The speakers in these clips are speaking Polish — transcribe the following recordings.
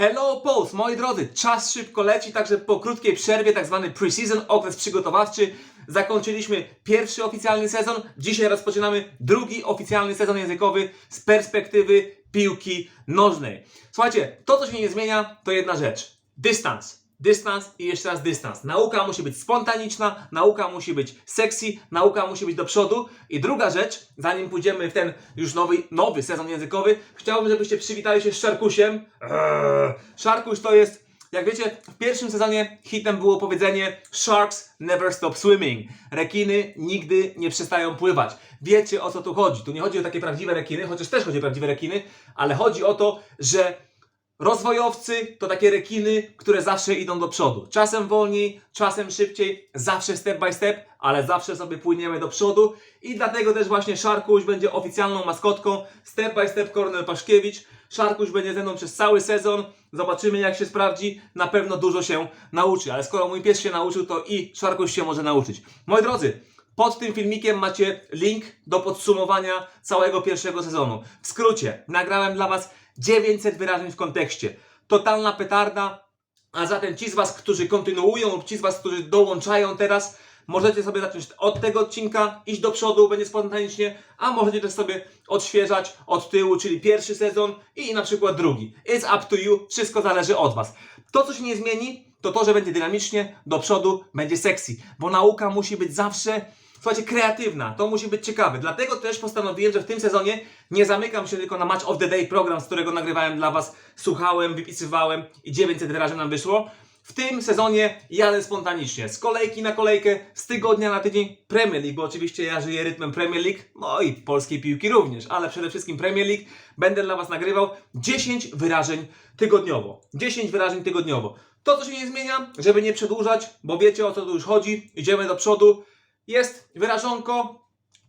Hello Polls, moi drodzy, czas szybko leci, także po krótkiej przerwie, tak zwany pre-season, okres przygotowawczy, zakończyliśmy pierwszy oficjalny sezon, dzisiaj rozpoczynamy drugi oficjalny sezon językowy z perspektywy piłki nożnej. Słuchajcie, to co się nie zmienia, to jedna rzecz. Dystans. Dystans i jeszcze raz dystans. Nauka musi być spontaniczna, nauka musi być sexy, nauka musi być do przodu. I druga rzecz, zanim pójdziemy w ten już nowy, nowy sezon językowy, chciałbym, żebyście przywitali się z Szarkusiem. Eee, Szarkuś to jest, jak wiecie, w pierwszym sezonie hitem było powiedzenie Sharks never stop swimming. Rekiny nigdy nie przestają pływać. Wiecie o co tu chodzi. Tu nie chodzi o takie prawdziwe rekiny, chociaż też chodzi o prawdziwe rekiny, ale chodzi o to, że Rozwojowcy to takie rekiny, które zawsze idą do przodu. Czasem wolniej, czasem szybciej, zawsze step by step, ale zawsze sobie płyniemy do przodu i dlatego też właśnie Szarkuś będzie oficjalną maskotką Step by Step Cornel Paszkiewicz. Szarkuś będzie ze mną przez cały sezon. Zobaczymy jak się sprawdzi. Na pewno dużo się nauczy, ale skoro mój pies się nauczył, to i Szarkuś się może nauczyć. Moi drodzy, pod tym filmikiem macie link do podsumowania całego pierwszego sezonu. W skrócie, nagrałem dla Was 900 wyrażeń w kontekście. Totalna petarda. A zatem ci z Was, którzy kontynuują lub ci z Was, którzy dołączają teraz, możecie sobie zacząć od tego odcinka, iść do przodu, będzie spontanicznie, a możecie też sobie odświeżać od tyłu, czyli pierwszy sezon i na przykład drugi. It's up to you, wszystko zależy od Was. To, co się nie zmieni, to to, że będzie dynamicznie, do przodu, będzie sexy, bo nauka musi być zawsze Słuchajcie, kreatywna, to musi być ciekawe. Dlatego też postanowiłem, że w tym sezonie nie zamykam się tylko na Match of the Day program, z którego nagrywałem dla Was, słuchałem, wypisywałem i 900 wyrażeń nam wyszło. W tym sezonie jadę spontanicznie, z kolejki na kolejkę, z tygodnia na tydzień Premier League, bo oczywiście ja żyję rytmem Premier League, no i polskiej piłki również, ale przede wszystkim Premier League. Będę dla Was nagrywał 10 wyrażeń tygodniowo. 10 wyrażeń tygodniowo. To, co się nie zmienia, żeby nie przedłużać, bo wiecie o co tu już chodzi, idziemy do przodu. Jest wyrażonko,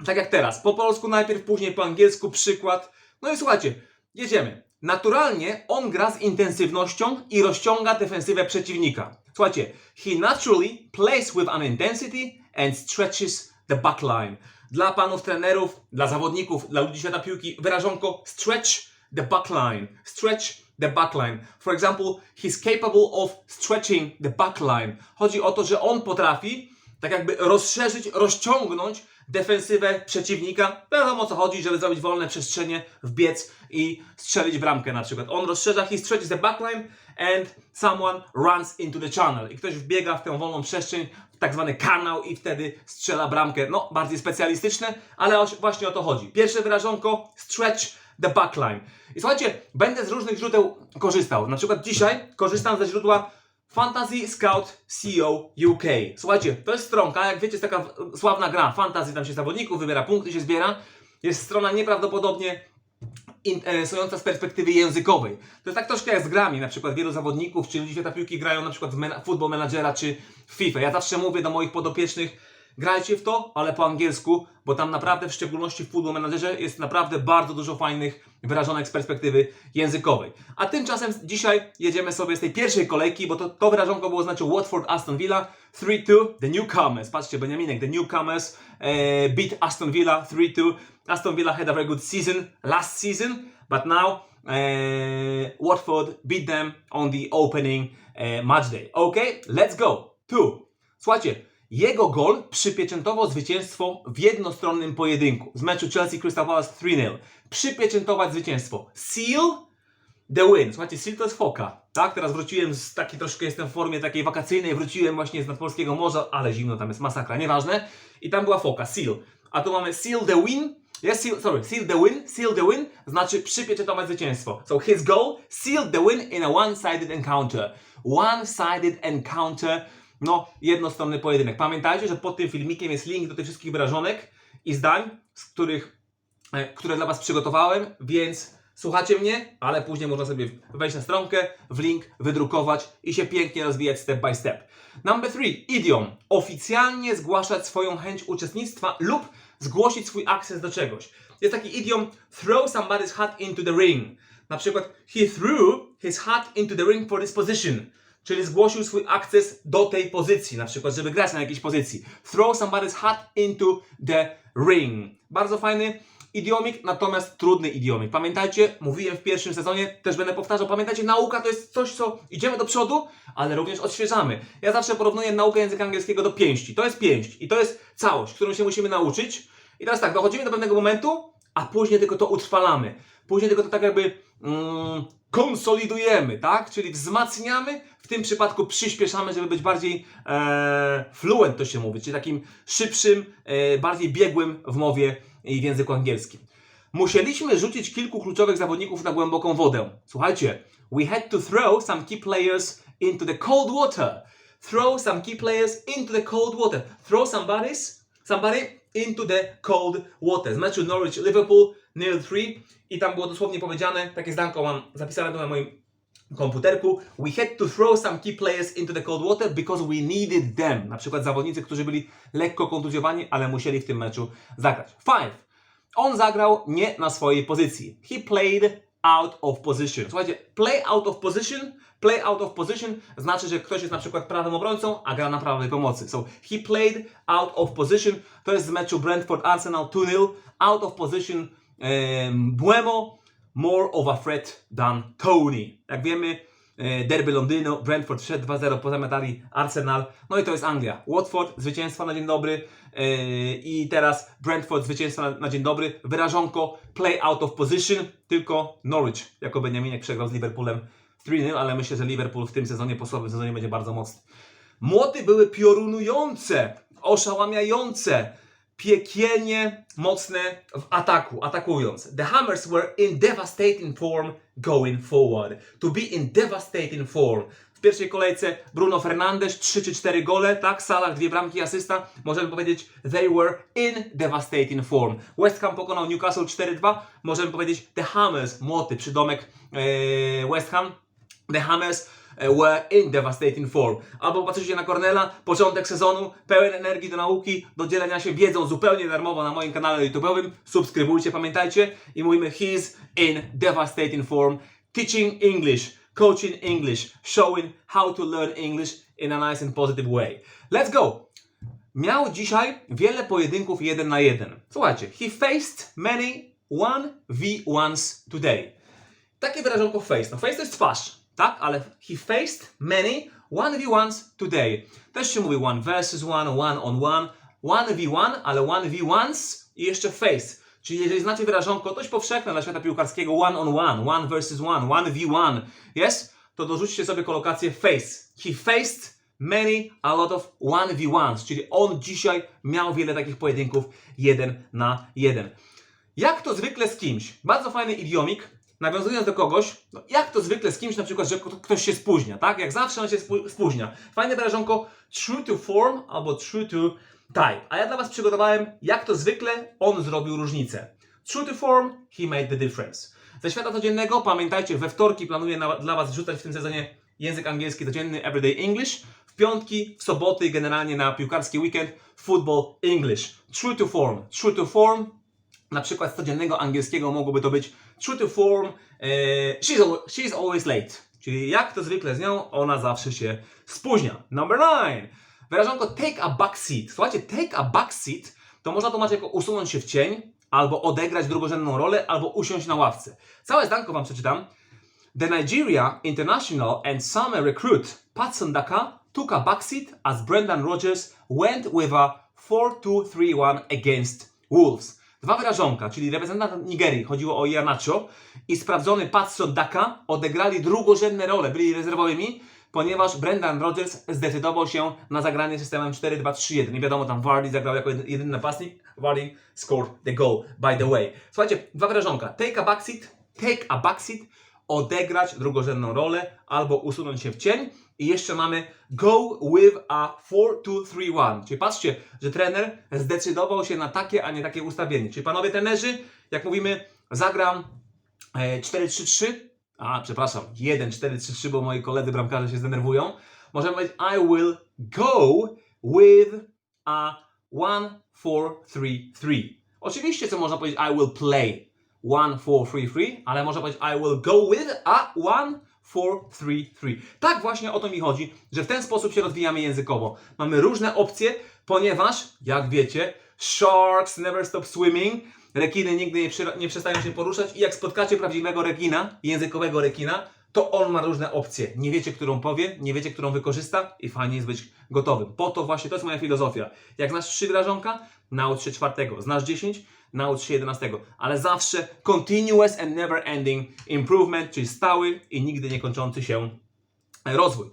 tak jak teraz, po polsku najpierw, później po angielsku, przykład. No i słuchajcie, jedziemy. Naturalnie on gra z intensywnością i rozciąga defensywę przeciwnika. Słuchajcie, he naturally plays with an intensity and stretches the backline. Dla panów trenerów, dla zawodników, dla ludzi świata piłki, wyrażonko stretch the backline. Stretch the backline. For example, he's capable of stretching the backline. Chodzi o to, że on potrafi tak jakby rozszerzyć, rozciągnąć defensywę przeciwnika. Wiadomo o co chodzi, żeby zrobić wolne przestrzenie, wbiec i strzelić bramkę na przykład. On rozszerza, he stretches the backline and someone runs into the channel. I ktoś wbiega w tę wolną przestrzeń, w tak zwany kanał i wtedy strzela bramkę. No, bardziej specjalistyczne, ale właśnie o to chodzi. Pierwsze wyrażonko, stretch the backline. I słuchajcie, będę z różnych źródeł korzystał. Na przykład dzisiaj korzystam ze źródła Fantasy Scout CEO UK. Słuchajcie, to jest stronka, jak wiecie, jest taka e, sławna gra. Fantasy, tam się zawodników wybiera, punkty się zbiera. Jest strona nieprawdopodobnie interesująca z perspektywy językowej. To jest tak troszkę jak z grami, na przykład wielu zawodników, czy ludzi świata piłki grają na przykład w Football Managera czy w FIFA. Ja zawsze mówię do moich podopiecznych, grajcie w to, ale po angielsku, bo tam naprawdę, w szczególności w Football Managerze, jest naprawdę bardzo dużo fajnych wyrażonek z perspektywy językowej. A tymczasem dzisiaj jedziemy sobie z tej pierwszej kolejki, bo to, to wyrażonko było znaczy Watford Aston Villa 3-2, the newcomers. Patrzcie, Beniaminek, the newcomers e, beat Aston Villa 3-2. Aston Villa had a very good season last season, but now e, Watford beat them on the opening e, match day. Okay, let's go. Two. Słuchajcie, jego gol przypieczętował zwycięstwo w jednostronnym pojedynku z meczu Chelsea Crystal Palace 3-0. Przypieczętować zwycięstwo. Seal the win. Słuchajcie, seal to jest foka. Tak, teraz wróciłem z takiej troszkę jestem w formie takiej wakacyjnej, wróciłem właśnie z nadpolskiego morza, ale zimno tam jest masakra, nieważne. I tam była foka, seal. A tu mamy seal the win. Yes, seal, sorry, seal the win. Seal the win znaczy przypieczętować zwycięstwo. So his goal sealed the win in a one-sided encounter. One-sided encounter no, jednostronny pojedynek. Pamiętajcie, że pod tym filmikiem jest link do tych wszystkich wyrażonek i zdań, z których, e, które dla Was przygotowałem, więc słuchacie mnie, ale później można sobie wejść na stronkę, w link, wydrukować i się pięknie rozwijać step by step. Number three, idiom. Oficjalnie zgłaszać swoją chęć uczestnictwa lub zgłosić swój akces do czegoś. Jest taki idiom throw somebody's hat into the ring. Na przykład he threw his hat into the ring for this position. Czyli zgłosił swój akces do tej pozycji, na przykład, żeby grać na jakiejś pozycji. Throw somebody's hat into the ring. Bardzo fajny idiomik, natomiast trudny idiomik. Pamiętajcie, mówiłem w pierwszym sezonie, też będę powtarzał, pamiętajcie, nauka to jest coś, co idziemy do przodu, ale również odświeżamy. Ja zawsze porównuję naukę języka angielskiego do pięści. To jest pięść i to jest całość, którą się musimy nauczyć. I teraz tak, dochodzimy do pewnego momentu, a później tylko to utrwalamy. Później tylko to tak jakby mm, konsolidujemy, tak? Czyli wzmacniamy, w tym przypadku przyspieszamy, żeby być bardziej e, fluent, to się mówi, czyli takim szybszym, e, bardziej biegłym w mowie i w języku angielskim. Musieliśmy rzucić kilku kluczowych zawodników na głęboką wodę. Słuchajcie, we had to throw some key players into the cold water. Throw some key players into the cold water. Throw somebody's, somebody into the cold water. Z meczu Norwich Liverpool 0-3 i tam było dosłownie powiedziane, takie zdanko mam zapisane tu na moim komputerku. We had to throw some key players into the cold water because we needed them. Na przykład zawodnicy, którzy byli lekko kontuzjowani, ale musieli w tym meczu zagrać. Five. On zagrał nie na swojej pozycji. He played out of position. Słuchajcie, play out of position, play out of position znaczy, że ktoś jest na przykład prawym obrońcą, a gra na prawej pomocy. So, he played out of position. To jest z meczu Brentford Arsenal 2-0. Out of position Buemo, more of a threat than Tony. Jak wiemy, e, derby Londynu, Brentford wszedł 2-0, pozamiatali Arsenal. No i to jest Anglia. Watford, zwycięstwo na dzień dobry. e, I teraz Brentford, zwycięstwo na, na dzień dobry. Wyrażonko, play out of position. Tylko Norwich, jako Beniaminek, przegrał z Liverpoolem 3-0, ale myślę, że Liverpool w tym sezonie, po słabym sezonie będzie bardzo mocny. Młoty były piorunujące, oszałamiające, piekielnie mocne w ataku, atakując. The Hammers were in devastating form going forward. To be in devastating form. W pierwszej kolejce Bruno Fernandes, 3 czy 4 gole, tak? Salah, dwie bramki, asysta. Możemy powiedzieć, they were in devastating form. West Ham pokonał Newcastle 4-2. Możemy powiedzieć, the Hammers, młoty, przydomek e, West Ham. The Hammers e, were in devastating form. Albo patrzycie na Cornela, początek sezonu, pełen energii do nauki, do dzielenia się wiedzą zupełnie darmowo na moim kanale YouTube'owym. Subskrybujcie, pamiętajcie. I mówimy, he's in devastating form. Teaching English, coaching English, showing how to learn English in a nice and positive way. Let's go! Miał dzisiaj wiele pojedynków jeden na jeden. Słuchajcie, he faced many 1v1s today. Takie wyrażonko face. No face to jest twarz, tak? Ale he faced many 1v1s today. Też się mówi one versus one, one on one, 1v1, ale 1v1s i jeszcze face. Czyli jeżeli znacie wyrażonko dość powszechne dla świata piłkarskiego one on one, one versus one, 1v1, yes? To dorzućcie sobie kolokację face. He faced many, a lot of 1v1s, czyli on dzisiaj miał wiele takich pojedynków jeden na jeden. Jak to zwykle z kimś? Bardzo fajny idiomik, nawiązując do kogoś, no jak to zwykle z kimś, na przykład, że ktoś się spóźnia, tak? Jak zawsze on się spó- spóźnia. Fajne wyrażonko true to form albo true to type. A ja dla Was przygotowałem, jak to zwykle on zrobił różnicę. True to form, he made the difference. Ze świata codziennego, pamiętajcie, we wtorki planuję na, dla Was wrzucać w tym sezonie język angielski codzienny Everyday English. W piątki, w soboty, generalnie na piłkarski weekend, Football English. True to form. True to form, na przykład z codziennego angielskiego mogłoby to być true to form, e, she's, she's always late. Czyli jak to zwykle z nią, ona zawsze się spóźnia. Number nine. Wyrażonko take a back seat. Słuchajcie, take a back seat to można tłumaczyć jako usunąć się w cień, albo odegrać drugorzędną rolę, albo usiąść na ławce. Całe zdanko wam przeczytam. The Nigeria international and summer recruit Patson Daka took a backseat as Brendan Rodgers went with a 4-2-3-1 against Wolves. Dwa wyrażonka, czyli reprezentant Nigerii, chodziło o Ianacho i sprawdzony Patson Daka odegrali drugorzędne role, byli rezerwowymi, ponieważ Brendan Rodgers zdecydował się na zagranie systemem 4-2-3-1. Nie wiadomo, tam Vardy zagrał jako jedy- jedyny napastnik, Vardy scored the goal, by the way. Słuchajcie, dwa wyrażonka. Take a backseat, take a backseat, odegrać drugorzędną rolę albo usunąć się w cień. I jeszcze mamy go with a 4-2-3-1. Czyli patrzcie, że trener zdecydował się na takie, a nie takie ustawienie. Czyli panowie trenerzy, jak mówimy, zagram e, 4-3-3, a przepraszam, 1-4-3-3, bo moi koledzy bramkarze się zdenerwują. Możemy powiedzieć I will go with a 1-4-3-3. Oczywiście, co można powiedzieć I will play 1-4-3-3, ale można powiedzieć I will go with a 1-4-3-3. Tak właśnie o to mi chodzi, że w ten sposób się rozwijamy językowo. Mamy różne opcje, ponieważ, jak wiecie, sharks never stop swimming. rekiny nigdy nie, nie przestają się poruszać i jak spotkacie prawdziwego rekina, językowego rekina, to on ma różne opcje. Nie wiecie, którą powie, nie wiecie, którą wykorzysta i fajnie jest być gotowym. Po to właśnie, to jest moja filozofia. Jak znasz trzy grażonka, naucz się czwartego. Znasz dziesięć, naucz się jedenastego. Ale zawsze continuous and never ending improvement, czyli stały i nigdy nie kończący się rozwój.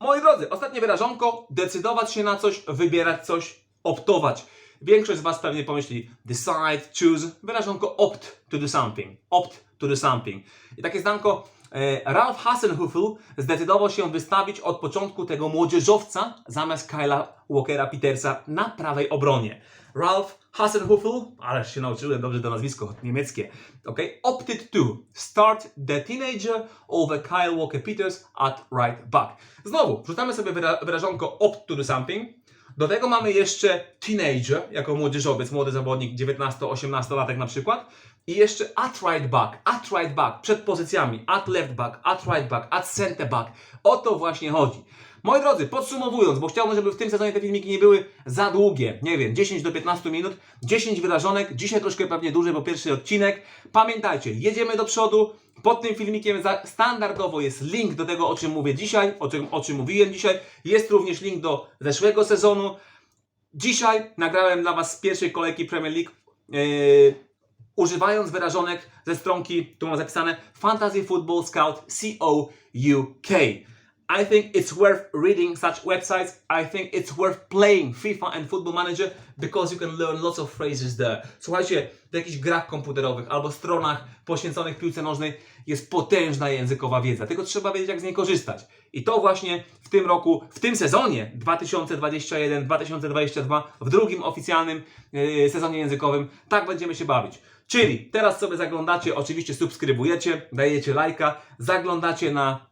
Moi drodzy, ostatnie wyrażonko, decydować się na coś, wybierać coś, optować. Większość z Was pewnie pomyśli decide, choose, wyrażonko opt to do something, opt to do something. I takie zdanko, e, Ralph Hasenhüttl zdecydował się wystawić od początku tego młodzieżowca zamiast Kyla Walkera Petersa na prawej obronie. Ralph Hasenhüttl, ależ się nauczyłem dobrze to nazwisko niemieckie, okay, opted to start the teenager over Kyle Walker Peters at right back. Znowu, wrzucamy sobie wyra- wyrażonko opt to do something. Do tego mamy jeszcze teenager, jako młodzieżowiec, młody zawodnik, 19-18 latek na przykład. I jeszcze at right back, at right back, przed pozycjami, at left back, at right back, at center back. O to właśnie chodzi. Moi drodzy, podsumowując, bo chciałbym, żeby w tym sezonie te filmiki nie były za długie, nie wiem, 10 do 15 minut, 10 wyrażonek, dzisiaj troszkę pewnie dłużej, bo pierwszy odcinek. Pamiętajcie, jedziemy do przodu, pod tym filmikiem standardowo jest link do tego, o czym mówię dzisiaj, o czym, o czym mówiłem dzisiaj. Jest również link do zeszłego sezonu. Dzisiaj nagrałem dla Was z pierwszej kolejki Premier League, yy, używając wyrażonek ze stronki, tu mam zapisane Fantasy Football Scout CO UK. I think it's worth reading such websites. I think it's worth playing FIFA and Football Manager because you can learn lots of phrases there. Słuchajcie, w jakichś grach komputerowych albo stronach poświęconych piłce nożnej jest potężna językowa wiedza. Tylko trzeba wiedzieć, jak z niej korzystać. I to właśnie w tym roku, w tym sezonie 2021-2022, w drugim oficjalnym yy, sezonie językowym, tak będziemy się bawić. Czyli teraz sobie zaglądacie, oczywiście subskrybujecie, dajecie lajka, zaglądacie na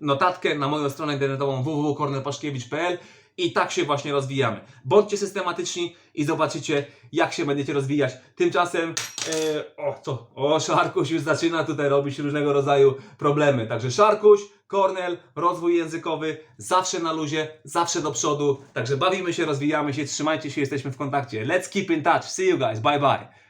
notatkę na moją stronę internetową www.kornelpaszkiewicz.pl i tak się właśnie rozwijamy. Bądźcie systematyczni i zobaczycie, jak się będziecie rozwijać. Tymczasem, e, o co? O, Szarkuś już zaczyna tutaj robić różnego rodzaju problemy. Także Szarkuś, Kornel, rozwój językowy, zawsze na luzie, zawsze do przodu. Także bawimy się, rozwijamy się, trzymajcie się, jesteśmy w kontakcie. Let's keep in touch. See you guys. Bye bye.